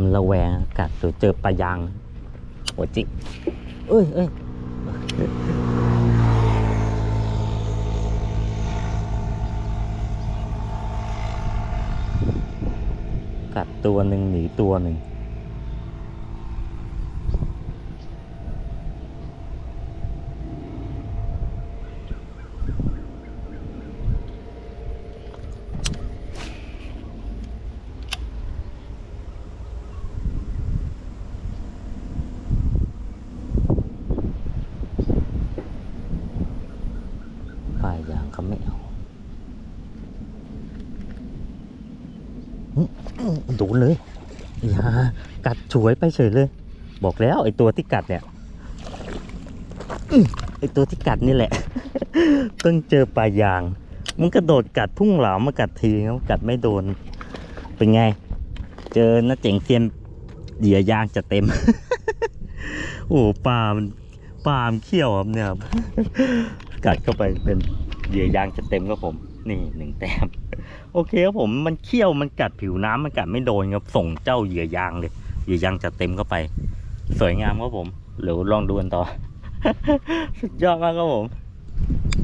ความระแวงกัดหรือเจอปลายางหัวจิกเอ้ยเอ้ยกัดตัวหนึ่งหนีตัวหนึ่ง ปลายยาง เขาไม่เอาอื้ออื้อโดนเลยอย่ากัดฉวยไปเฉยเลย บอกแล้วไอ้ตัวที่กัดเนี่ยอื้อไอ้ตัวที่กัดนี่แหละเพิ่งเจอปลายยาง มันกระโดดกัดพุ่งเหลามากัดทีเขากัดไม่โดน เป็นไง เจอน้าเจ๋งเซียนเหยื่อยางจะเต็ม โอ้ปลามันปลามันเขี้ยวครับเนี่ยครับกัดเข้าไปเป็น เหยื่อยางจะเต็มครับผม นี่หนึ่งแต้มโอเคครับผมมันเขี้ยวมันกัดผิวน้ำมันกัดไม่โดนครับส่งเจ้าเหยื่อยางเลยเหยื่อยางจะเต็มเข้าไป สวยงามครับผมเดี๋ยวลองดูกันต่อ สุดยอดมากครับผม